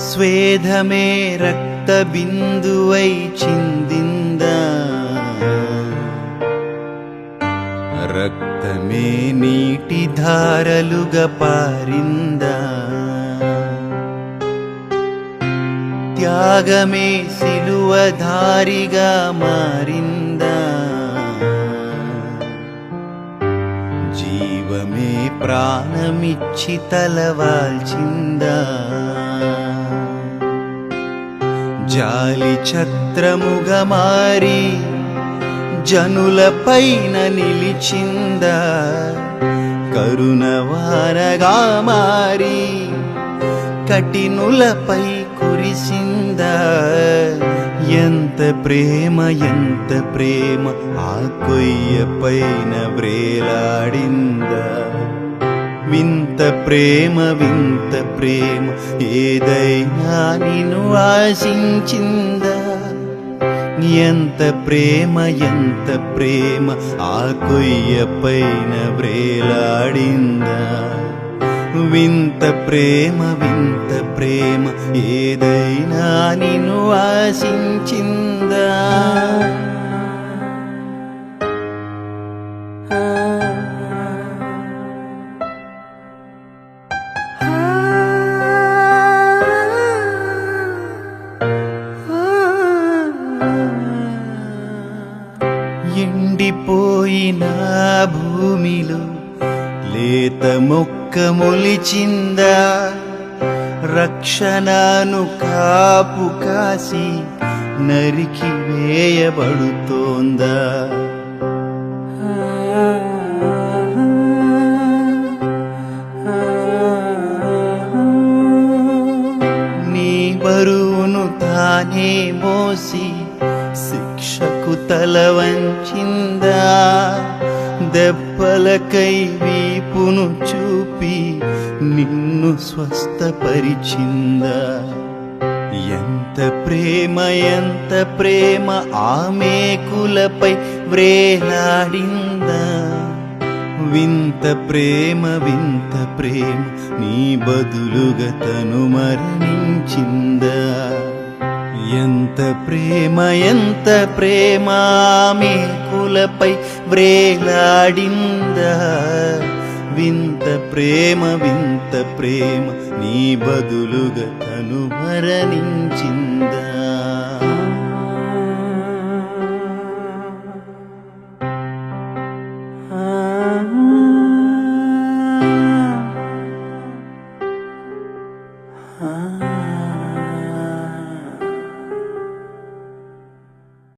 స్వేదమే రక్త బిందువై చిందిందా. రక్తమే నీటి ధారలుగా పారిందా. త్యాగమే సిలువధారిగా మారిందా. జీవమే ప్రాణమిచ్చి తలవాల్చిందా. జాలి ఛత్రముగా మారి జనులపైన నిలిచింద కరుణవారగా మారి కఠినులపై కురిసింద. ఎంత ప్రేమ ఎంత ప్రేమ ఆ కొయ్య పైన వ్రేలాడిందా వింత ప్రేమ వింత ప్రేమ ఏదైనా నిన్ను ఆశించిందా? ఎంత ప్రేమ ఎంత ప్రేమ ఆ కొయ్య పైన వ్రేలాడిందా వింత ప్రేమ వింత ప్రేమ ఏదైనా నిన్ను ఆశించిందా? ఎండిపోయిన భూమిలో లేత మొక్క మొలిచిందా? రక్షణను కాపు కాసి నరికి వేయబడుతోందా? నీ బరువును తానే మోసి శిక్షకు తల వంచిందా? దెబ్బలకై వీపును చూపి నిన్ను స్వస్థపరిచిందా? ఎంత ప్రేమ ఎంత ప్రేమ ఆమె కులపై వ్రేలాడిందా? వింత ప్రేమ వింత ప్రేమ నీ బదులుగా తను మరణించిందా? ఎంత ప్రేమ ఎంత ప్రేమ మేకులపై వ్రేలాడిందా? వింత ప్రేమ వింత ప్రేమ నీ బదులుగా తను మరణించిందా? Ah